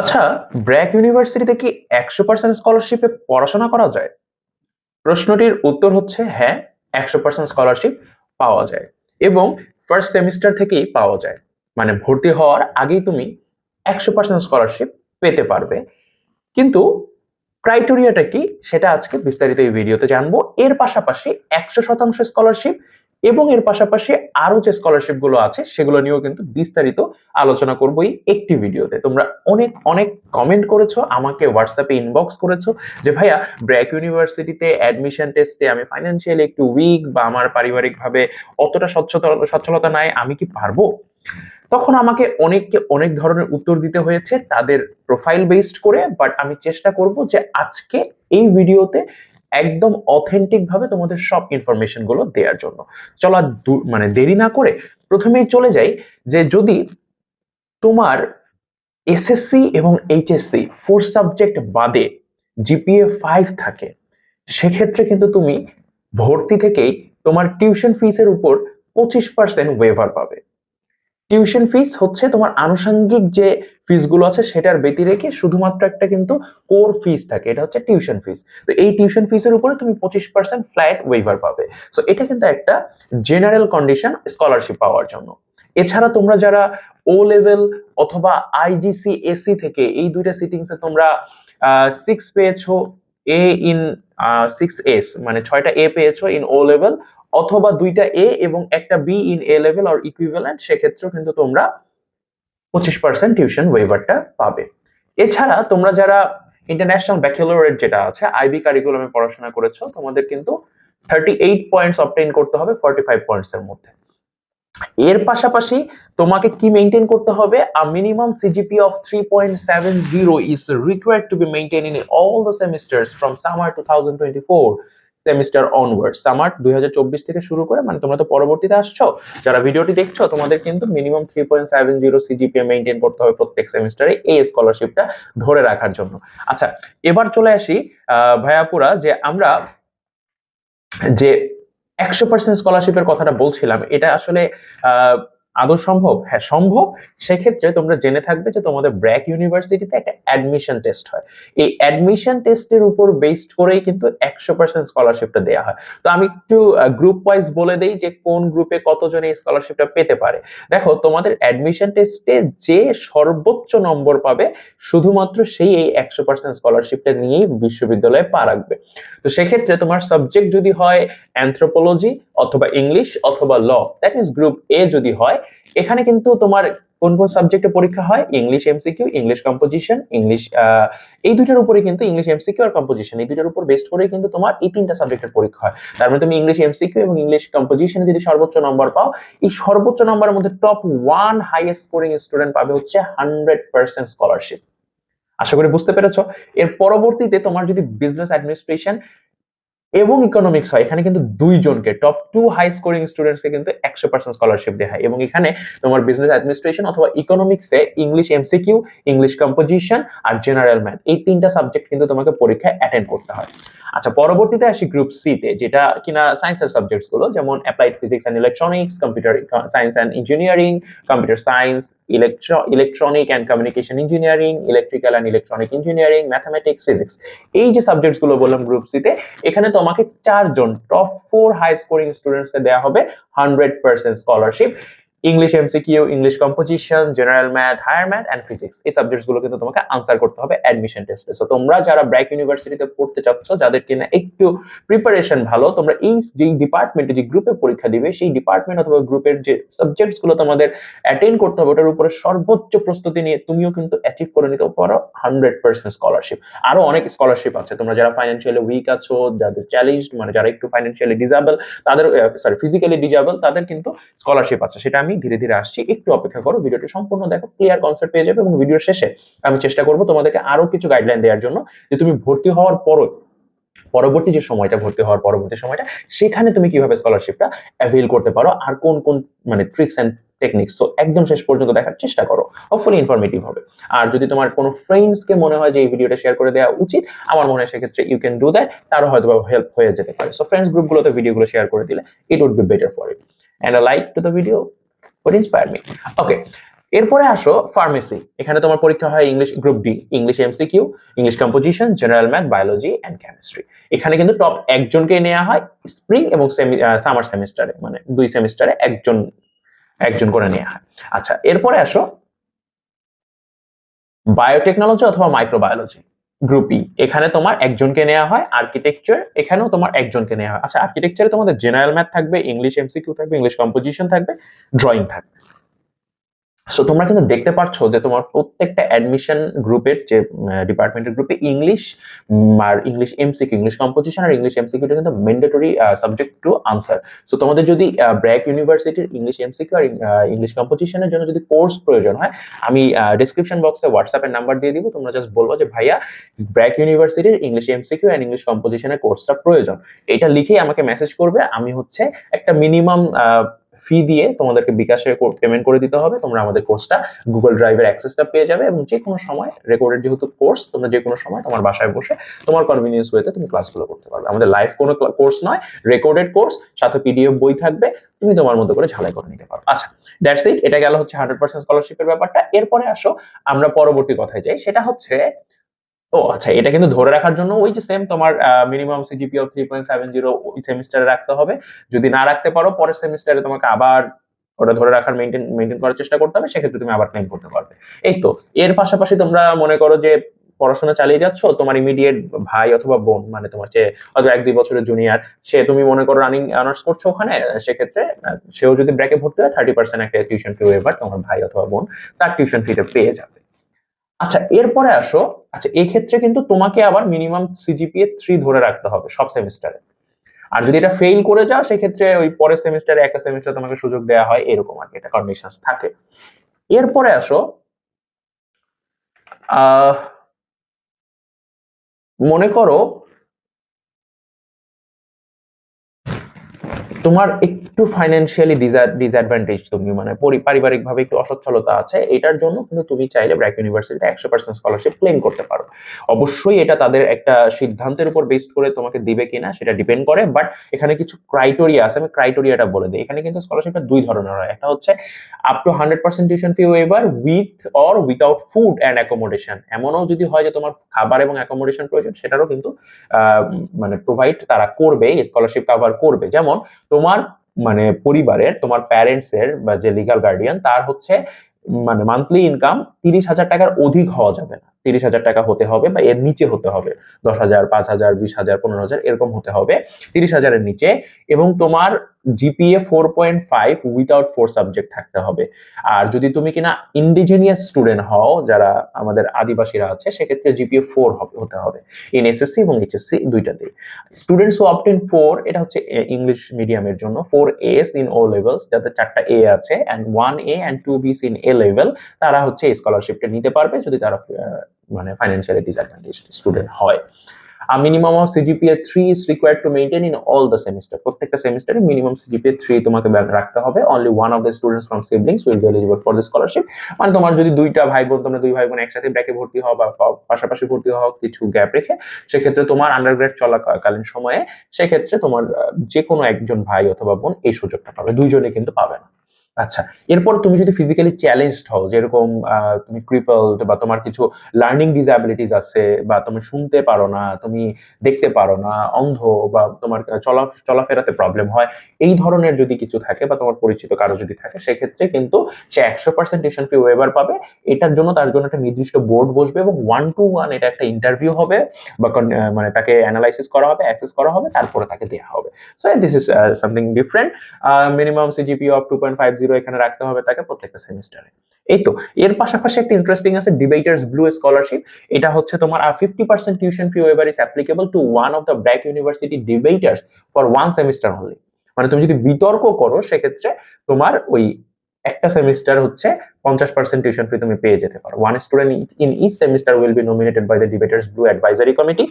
আচ্ছা ব্র্যাক ইউনিভার্সিটিতে কি একশো পার্সেন্ট স্কলারশিপে পড়াশোনা করা যায়? প্রশ্নটির উত্তর হচ্ছে হ্যাঁ একশো পার্সেন্ট স্কলারশিপ পাওয়া যায় এবং ফার্স্ট সেমিস্টার থেকেই পাওয়া যায়। মানে ভর্তি হওয়ার আগেই তুমি একশো পার্সেন্ট স্কলারশিপ পেতে পারবে। কিন্তু ক্রাইটেরিয়াটা কি? সেটা আজকে বিস্তারিত এই ভিডিওতে জানব। এর পাশাপাশি একশো শতাংশ স্কলারশিপ এবং এর পাশাপাশি আরও যে স্কলারশিপগুলো আছে, সেগুলো নিয়েও কিন্তু বিস্তারিত আলোচনা করব এই একটি ভিডিওতে। তোমরা অনেক অনেক কমেন্ট করেছ, আমাকে হোয়াটসঅ্যাপে ইনবক্স করেছ যে, ভাইয়া ব্র্যাক ইউনিভার্সিটিতে অ্যাডমিশন টেস্টে আমি ফাইন্যান্সিয়ালি একটু উইক বা আমার পারিবারিকভাবে অতটা স্বচ্ছতা, সচ্ছলতা নাই, আমি কি পারব? তখন আমাকে অনেককে অনেক ধরনের উত্তর দিতে হয়েছে, তাদের প্রোফাইল বেসড করে বাট আমি চেষ্টা করব যে আজকে এই ভিডিওতে একদম অথেন্টিক ভাবে তোমাদের সব ইনফরমেশনগুলো দেওয়ার জন্য। চলো মানে দেরি না করে প্রথমেই চলে যাই যে যদি তোমার এসএসসি এবং এইচএসসি ফোর সাবজেক্ট বাদে জিপিএ ফাইভ থাকে, সেক্ষেত্রে কিন্তু তুমি ভর্তি থেকেই তোমার টিউশন ফিসের উপর পঁচিশ পার্সেন্ট ওয়েভার পাবে। টিউশন ফিস হচ্ছে তোমার আনুষঙ্গিক যে ফিসগুলো আছে সেটার ব্যতি রেখে শুধুমাত্র একটা কিন্তু কোর ফিস থাকে, এটা হচ্ছে টিউশন ফিস তো এই টিউশন ফিসের উপরে তুমি পঁচিশ পার্সেন্ট ফ্ল্যাট ওয়েভার পাবে। সো এটা কিন্তু একটা জেনারেল কন্ডিশন স্কলারশিপ পাওয়ার জন্য। এছাড়া তোমরা যারা ও লেভেল অথবা আইজিসি এসি থেকে এই দুইটা সিটিংসে তোমরা সিক্স পেয়েছ এ ইন সিক্স এস মানে ছয়টা এ পেয়েছ ইন ও লেভেল অথবা দুইটা এ এবং একটা B in A level or equivalent সেক্ষেত্রেও কিন্তু তোমরা পঁচিশ পার্সেন্ট টিউশন ওয়েভারটা পাবে। এছাড়া তোমরা যারা ইন্টারন্যাশনাল ব্যাচেলরেট যেটা আছে আইবি কারিকুলামে পড়াশোনা করেছ, তোমাদের কিন্তু থার্টি এইট পয়েন্টস অবটেইন করতে হবে ফর্টি ফাইভ পয়েন্টস এর মধ্যে। এর পাশাপাশি তোমাকে কি মেনটেন করতে হবে? A minimum CGPA of 3.70 is required to be maintained in all the semesters from summer 2024 semester onward summer 2024 থেকে শুরু করে মানে তোমরা তো পরবর্তীতে আসছো যারা ভিডিওটি দেখছ তোমাদের কিন্তু মিনিমাম 3.70 সিজিপিএ মেইনটেইন করতে হবে প্রত্যেক সেমিস্টারে এই স্কলারশিপটা ধরে রাখার জন্য। আচ্ছা এবার চলে আসি আহ, ভাইয়াপুরা যে আমরা যে একশো পার্সেন্ট স্কলারশিপের কথাটা বলছিলাম। এটা আসলে আদৌ সম্ভব? হ্যাঁ সম্ভব। সেক্ষেত্রে তোমরা জেনে থাকবে যে তোমাদের ব্র্যাক ইউনিভার্সিটিতে একটা অ্যাডমিশন টেস্ট হয়। এই অ্যাডমিশন টেস্টের উপর বেসড করেই কিন্তু একশো পার্সেন্ট স্কলারশিপটা দেওয়া হয়। তো আমি একটু গ্রুপ ওয়াইজ বলে দেই যে কোন গ্রুপে কতজন এই স্কলারশিপটা পেতে পারে। দেখো, তোমাদের অ্যাডমিশন টেস্টে যে সর্বোচ্চ নম্বর পাবে, শুধুমাত্র সেই এই একশো পার্সেন্ট স্কলারশিপটা নিয়েই বিশ্ববিদ্যালয়ে পা রাখবে। তো সেক্ষেত্রে তোমার সাবজেক্ট যদি হয় অ্যানথ্রোপোলজি অথবা ইংলিশ অথবা law that means group A যদি হয়, এখানে কিন্তু তোমার কোন কোন সাবজেক্টে পরীক্ষা হয়? English MCQ English composition English এই দুইটার উপরে কিন্তু ইংলিশ এমসিকিউ আর কম্পোজিশন এই দুইটার উপর বেস্ট করে কিন্তু তোমার এই তিনটা সাবজেক্টের পরীক্ষা হয়। তার মানে তুমি ইংলিশ এমসিকিউ এবং ইংলিশ কম্পোজিশনে যদি সর্বোচ্চ নম্বর পাও, এই সর্বোচ্চ নম্বরের মধ্যে top one highest scoring student পাবে হচ্ছে হান্ড্রেড পার্সেন্ট স্কলারশিপ আশা করি বুঝতে পেরেছ? এর পরবর্তীতে তোমার যদি বিজনেস অ্যাডমিনিস্ট্রেশন এবং ইকোনমিক্স হয়, এখানে কিন্তু দুইজনকে টপ টু হাই স্কোরিং স্টুডেন্টসকে কিন্তু একশো পার্সেন্ট স্কলারশিপ দেয়। এবং এখানে তোমার বিজনেস অ্যাডমিনিস্ট্রেশন অথবা ইকোনমিক্সে ইংলিশ এমসিকিউ ইংলিশ কম্পোজিশন আর জেনারেল ম্যাথ এই তিনটা সাবজেক্ট কিন্তু তোমাকে পরীক্ষায় অ্যাটেন্ড করতে হয়। আচ্ছা পরবর্তীতে আসি গ্রুপ সি তে, যেটা কিনা সায়েন্সের সাবজেক্টসগুলো, যেমন applied physics and electronics computer science and engineering computer science electronic and communication engineering electrical and electronic engineering mathematics physics এই যে সাবজেক্টসগুলো বললাম গ্রুপ সি তে, এখানে তোমাকে চারজন টপ ফোর হাই স্কোরিং স্টুডেন্টসকে দেওয়া হবে hundred percent scholarship English MCQ English composition general math higher math and physics এই সাবজেক্টসগুলো কিন্তু তোমাকে আনসার করতে হবে অ্যাডমিশন টেস্টে সো তোমরা যারা ব্র্যাক ইউনিভার্সিটিতে পড়তে চাচ্ছ, যাদের কিনা একটু প্রিপারেশন ভালো, তোমরা এই যে ডিপার্টমেন্টে যে গ্রুপে পরীক্ষা দিবে, সেই ডিপার্টমেন্ট অথবা গ্রুপের যে সাবজেক্টসগুলো তোমাদের অ্যাটেন্ড করতে হবে, ওটার উপরে সর্বোচ্চ প্রস্তুতি নিয়ে তুমিও কিন্তু অ্যাচিভ করে নিতে পারো হান্ড্রেড পার্সেন্ট স্কলারশিপ আরও অনেক স্কলারশিপ আছে। তোমরা যারা ফাইন্যান্সিয়ালি উইক আছো, যাদের চ্যালেঞ্জ মানে যারা একটু ফাইন্যান্সিয়ালি ডিজাবল তাদের সরি ফিজিক্যালি ডিজাবল তাদের কিন্তু স্কলারশিপ আছে। সেটা আমি ধীরে ধীরে আসছি। একটু অপেক্ষা করো, ভিডিওটি সম্পূর্ণ দেখো ক্লিয়ার কনসেপ্ট পেয়ে যাবে এবং ভিডিওর শেষে আমি চেষ্টা করব তোমাদেরকে আরও কিছু গাইডলাইন দেওয়ার জন্য যে তুমি ভর্তি হওয়ার পরও, পরবর্তী যে সময়টা, ভর্তি হওয়ার পরবর্তী সময়টা, সেখানে তুমি কীভাবে স্কলারশিপটা অ্যাভেল করতে পারো আর কোন কোন মানে ট্রিক্স অ্যান্ড টেকনিক্স সো একদম শেষ পর্যন্ত দেখার চেষ্টা করো। হোপফুলি ইনফরমেটিভ হবে। আর যদি তোমার কোনো ফ্রেন্ডসকে মনে হয় যে এই ভিডিওটা শেয়ার করে দেওয়া উচিত, আমার মনে হয় সেক্ষেত্রে ইউ ক্যান ডু দ্যাট তারও হয়তো হেল্প হয়ে যেতে পারে। সো ফ্রেন্ডস গ্রুপগুলোতে ভিডিওগুলো শেয়ার করে দিলে it would be better for it and like to the video would inspire me. Okay, এরপরে আসো ফার্মেসি এখানে তোমার পরীক্ষা হয় English group D English MCQ English composition general math biology and chemistry এখানে কিন্তু টপ একজনকে নেওয়া হয় স্প্রিং এবং সামার সেমিস্টারে মানে দুই সেমিস্টারে একজন একজন করে নেওয়া হয়। আচ্ছা এরপরে আসো বায়োটেকনোলজি অথবা মাইক্রোবায়োলজি গ্রুপ ই এখানে তোমার একজনকে নেওয়া হয় আর্কিটেকচার এখানেও তোমার একজনকে নেওয়া হয়। আচ্ছা আর্কিটেকচারে তোমাদের জেনারেল ম্যাথ থাকবে ইংলিশ এমসিকিউ থাকবে ইংলিশ কম্পোজিশন থাকবে ড্রয়িং থাকবে। সো তোমরা কিন্তু দেখতে পাচ্ছ যে তোমার প্রত্যেকটা অ্যাডমিশন গ্রুপের যে ডিপার্টমেন্টের গ্রুপে ইংলিশ আর ইংলিশ এমসিকিউ ইংলিশ কম্পোজিশন আর ইংলিশ এমসিকিউটা কিন্তু mandatory subject to answer so তোমাদের যদি ব্র্যাক ইউনিভার্সিটির ইংলিশ এমসিকিউ আর ইংলিশ কম্পোজিশনের জন্য যদি কোর্স প্রয়োজন হয়, আমি ডিসক্রিপশন বক্সে হোয়াটসঅ্যাপের নাম্বার দিয়ে দিব। তোমরা জাস্ট বলব যে, ভাইয়া ব্র্যাক ইউনিভার্সিটির ইংলিশ এমসিকিউ অ্যান্ড ইংলিশ কম্পোজিশনের কোর্সটা প্রয়োজন। এটা লিখেই আমাকে মেসেজ করবে। আমি হচ্ছে একটা মিনিমাম ফি দিয়ে তোমাদেরকে বিকাশে পেমেন্ট করে দিতে হবে। তোমরা আমাদের কোর্সটা গুগল ড্রাইভের অ্যাক্সেসটা পেয়ে যাবে এবং যে কোনো সময় রেকর্ডেড যেহেতু কোর্স তোমরা যে কোনো সময় তোমার বাসায় বসে তোমার কনভিনিয়েন্স ওয়েতে তুমি ক্লাসগুলো করতে পারবে। আমাদের লাইভ কোনো কোর্স নয় রেকর্ডেড কোর্স সাথে পিডিএফ বই থাকবে, তুমি তোমার মতো করে ঝালাই করে নিতে পারো। আচ্ছা দ্যাটস ইট এটা গেল হচ্ছে হান্ড্রেড পার্সেন্ট স্কলারশিপের ব্যাপারটা। এরপরে আসো, আমরা পরবর্তী কথায় যাই, সেটা হচ্ছে ও আচ্ছা এটা কিন্তু ধরে রাখার জন্য ওই যে সেম তোমার minimum CGPA of three point seven zero সেমিস্টারে রাখতে হবে। যদি না রাখতে পারো, পরের সেমিস্টারে তোমাকে আবার ওটা ধরে রাখার মেনটেন মেনটেন করার চেষ্টা করতে হবে, সেক্ষেত্রে তুমি আবার ক্লেম করতে পারবে। এই তো, এর পাশাপাশি তোমরা মনে করো যে পড়াশোনা চালিয়ে যাচ্ছ, তোমার ইমিডিয়েট ভাই অথবা বোন মানে তোমার যে হয়তো এক দুই বছরের জুনিয়র সে তুমি মনে করো রানিং অনার্স করছ ওখানে, সেক্ষেত্রে সেও যদি ব্র্যাকে ভর্তি হয় থার্টি পার্সেন্ট একটা টিউশন ফি ওয়েভার তোমার ভাই অথবা বোন, তার টিউশন ফিটা পেয়ে যাবে। আচ্ছা এরপরে আসো। আচ্ছা এই ক্ষেত্রে কিন্তু তোমাকে আবার মিনিমাম সিজিপিএ থ্রি ধরে রাখতে হবে সব সেমিস্টারে আর যদি এটা ফেল করে যাও, সেক্ষেত্রে ওই পরের সেমিস্টারে একটা সেমিস্টার তোমাকে সুযোগ দেওয়া হয়, এরকম আর কি এটা কন্ডিশন থাকে। এরপরে আসো মনে করো তোমার একটু ফাইন্যান্সিয়ালি ডিসঅ্যাডভান্টেজ তুমি মানে পারিবারিক ভাবে একটু অসচ্ছলতা আছে, এটার জন্য কিন্তু তুমি চাইলে ব্র্যাক ইউনিভার্সিটিতে একশো পার্সেন্ট স্কলারশিপ ক্লেম করতে পারো। অবশ্যই এটা তাদের একটা সিদ্ধান্তের উপর বেসড করে তোমাকে দিবে কিনা সেটা ডিপেন্ড করে বাট এখানে কিছু ক্রাইটেরিয়া আছে, আমি ক্রাইটেরিয়াটা বলে দিই। এখানে কিন্তু স্কলারশিপটা দুই ধরনের হয়। একটা হচ্ছে up to hundred percent tuition fee waiver with or without food and accommodation এমনও যদি হয় যে তোমার খাবার এবং অ্যাকোমোডেশন প্রয়োজন, সেটারও কিন্তু মানে প্রোভাইড তারা করবে স্কলারশিপ কাভার করবে। যেমন তোমার মানে পরিবারের, তোমার প্যারেন্টস এর বা যে লিগাল গার্ডিয়ান তার হচ্ছে মানে মান্থলি ইনকাম তিরিশ হাজার টাকার অধিক হওয়া যাবে না। তিরিশ হাজার টাকা হতে হবে বা এর নিচে হতে হবে। দশ হাজার, পাঁচ হাজার, বিশ হাজার, পনেরো হাজার এরকম হতে হবে। তিরিশ হাজারের নিচে এবং তোমার GPA four point five without four subject থাকতে হবে। আর যদি তুমি কিনা ইন্ডিজিনিয়াস স্টুডেন্ট হও, যারা আমাদের আদিবাসীরা আছে, সেক্ষেত্রে জিপিএ ফোর হতে হবে। ইন এসএসসি এবং এইচএসসি দুইটাতেই। স্টুডেন্টস হু অপটেন ফোর এটা হচ্ছে ইংলিশ মিডিয়ামের জন্য। Four As in O levels যাতে চারটা এ আছে and one A and two Bs in A level তারা হচ্ছে স্কলারশিপটা নিতে পারবে। যদি তারা মানে ফাইন্যান্সিয়ালি ডিসঅ্যাডভান্টেজ স্টুডেন্ট হয়। A minimum of CGPA 3 is required to maintain in all the semester প্রত্যেকটা সেমিস্টারে মিনিমাম CGPA 3 তোমাকে রাখতে হবে। Only one of the students from siblings will be eligible for the scholarship মানে তোমার যদি দুইটা ভাই বোন তোমরা দুই ভাই বোন একসাথে ব্র্যাকে ভর্তি হও বা পাশাপাশি ভর্তি হও, কিছু গ্যাপ রেখে, সেক্ষেত্রে তোমার আন্ডারগ্রেড চলাকালীন সময়ে, সেক্ষেত্রে তোমার যে কোনো একজন ভাই অথবা বোন এই সুযোগটা পাবে। দুইজনে কিন্তু পাবে না। আচ্ছা এরপর তুমি যদি ফিজিক্যালি চ্যালেঞ্জড হও, যেরকম তুমি ক্রিপলড বা তোমার কিছু লার্নিং ডিসঅ্যাবিলিটিস আছে বা তুমি শুনতে পারো না, তুমি দেখতে পারো না, অন্ধ বা তোমার চলা, চলাফেরাতে প্রবলেম হয়, এই ধরনের যদি কিছু থাকে বা তোমার পরিচিত কারও যদি থাকে, সেক্ষেত্রে কিন্তু সে একশো পার্সেন্ট ফি ওয়েবার পাবে। এটার জন্য তার জন্য একটা নির্দিষ্ট বোর্ড বসবে এবং ওয়ান টু ওয়ান এটা একটা ইন্টারভিউ হবে বা মানে তাকে অ্যানালাইসিস করা হবে অ্যাসেস করা হবে, তারপরে তাকে দেওয়া হবে। So this is something different minimum CGPA of two point five zero এখানে রাখতে হবে তাকে প্রত্যেকটা সেমিস্টারে। এই তো, এর পাশাপাশি একটা ইন্টারেস্টিং আছে ডিবেটার্স ব্লু স্কলারশিপ এটা হচ্ছে তোমার fifty percent tuition fee waiver is applicable to one of the BRAC University debaters for one semester only মানে তুমি যদি বিতর্ক করো, সেক্ষেত্রে তোমার ওই একটা সেমিস্টার হচ্ছে পঞ্চাশ পার্সেন্ট টিউশন ফি তুমি পেয়ে যেতে পারো। One student in each semester will be nominated by the debaters blue advisory committee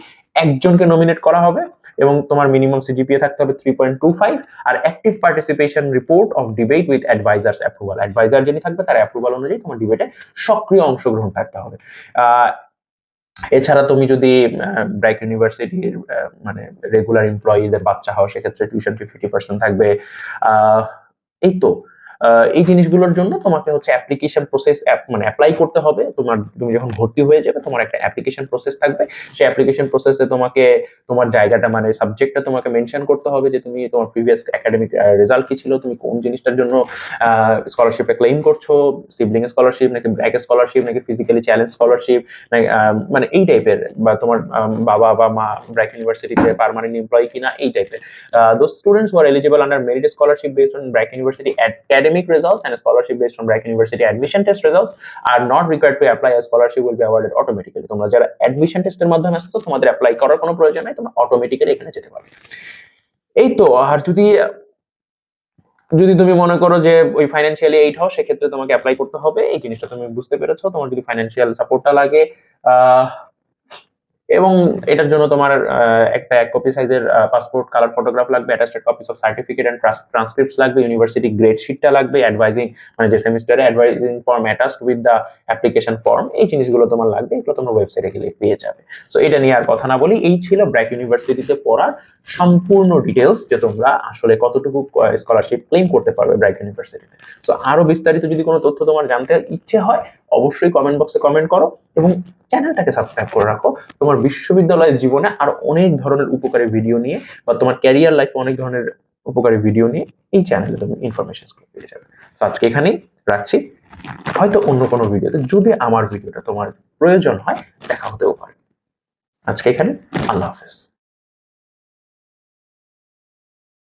একজনকে নমিনেট করা হবে এবং তোমার মিনিমাম সিজিপিএ থাকতে হবে three point two five R active participation report of debate with advisers approval adviser যিনি থাকবে, তার অ্যাপ্রুভাল অনুযায়ী তোমার ডিবেটে সক্রিয় অংশগ্রহণ থাকতে হবে। এছাড়া তুমি যদি ব্র্যাক ইউনিভার্সিটির মানে রেগুলার এমপ্লয়ীদের বাচ্চা হও, সেক্ষেত্রে টিউশন ফিফটি পার্সেন্ট থাকবে। এই তো। এই জিনিসগুলোর জন্য তোমাকে হচ্ছে অ্যাপ্লিকেশন প্রসেস মানে অ্যাপ্লাই করতে হবে। তোমার, তুমি যখন ভর্তি হয়ে যাবে, তোমার একটা অ্যাপ্লিকেশন প্রসেস থাকবে। সেই অ্যাপ্লিকেশন প্রসেসে তোমাকে, তোমার জায়গাটা মানে সাবজেক্টটা তোমাকে মেনশন করতে হবে যে তুমি তোমার প্রিভিয়াস একাডেমিক রেজাল্ট কি ছিল, তুমি কোন জিনিসটার জন্য স্কলারশিপে ক্লেম করছ সিবলিং স্কলারশিপ নাকি ব্র্যাক স্কলারশিপ নাকি ফিজিক্যালি চ্যালেঞ্জ স্কলারশিপ মানে এই টাইপের বা তোমার বাবা বা মা ব্র্যাক ইউনিভার্সিটিতে পার্মানেন্ট এমপ্লয়ি কিনা, এই টাইপের those students who eligible under under scholarship scholarship based on Brack University academic results and scholarship based on Brack University admission test results are not required to apply. A scholarship will be awarded automatically. তোমরা যারা admission টেস্টের মাধ্যমে আসছো, তোমাদের apply করার কোনো প্রয়োজন নাই, তোমরা অটোমেটিক্যালি এখানে যেতে পারবে। এই তো, আর যদি যদি তুমি মনে করো যে ওই ফাইন্যান্সিয়ালি এইট হও, সেক্ষেত্রে তোমাকে অ্যাপ্লাই করতে হবে। এই জিনিসটা তুমি বুঝতে পেরেছ। তোমার যদি ফাইন্যান্সিয়াল সাপোর্টটা লাগে এবং এটার জন্য তোমার একটা এক কপি সাইজের পাসপোর্ট কালার ফটোগ্রাফ লাগবে attested copies of certificate and transcripts লাগবে ইউনিভার্সিটি গ্রেড শিটটা লাগবে অ্যাডভাইজিং মানে যে সেমিস্টারে advising form attached with the application form এই জিনিসগুলো তোমার লাগবে, এগুলো তোমরা ওয়েবসাইটে গেলে পেয়ে যাবে। সো এটা নিয়ে আর কথা না বলি, এই ছিল ব্র্যাক ইউনিভার্সিটিতে পড়ার সম্পূর্ণ ডিটেলস যে তোমরা আসলে কতটুকু স্কলারশিপ ক্লেম করতে পারবে ব্র্যাক ইউনিভার্সিটিতে সো আরও বিস্তারিত যদি কোনো তথ্য তোমার জানতে ইচ্ছে হয় অবশ্যই কমেন্ট বক্সে কমেন্ট করো এবং চ্যানেলটাকে সাবস্ক্রাইব করে রাখো। তোমার বিশ্ববিদ্যালয়ের জীবনে আর অনেক ধরনের উপকারী ভিডিও নিয়ে বা তোমার ক্যারিয়ার লাইফে অনেক ধরনের উপকারী ভিডিও নিয়ে এই চ্যানেলে তুমি ইনফরমেশন পেয়ে যাবে। তো আজকে এখানেই রাখছি। হয়তো অন্য কোনো ভিডিওতে যদি আমার ভিডিওটা তোমার প্রয়োজন হয়, দেখা হতেও পারে। আজকে এখানে আল্লাহ হাফেজ।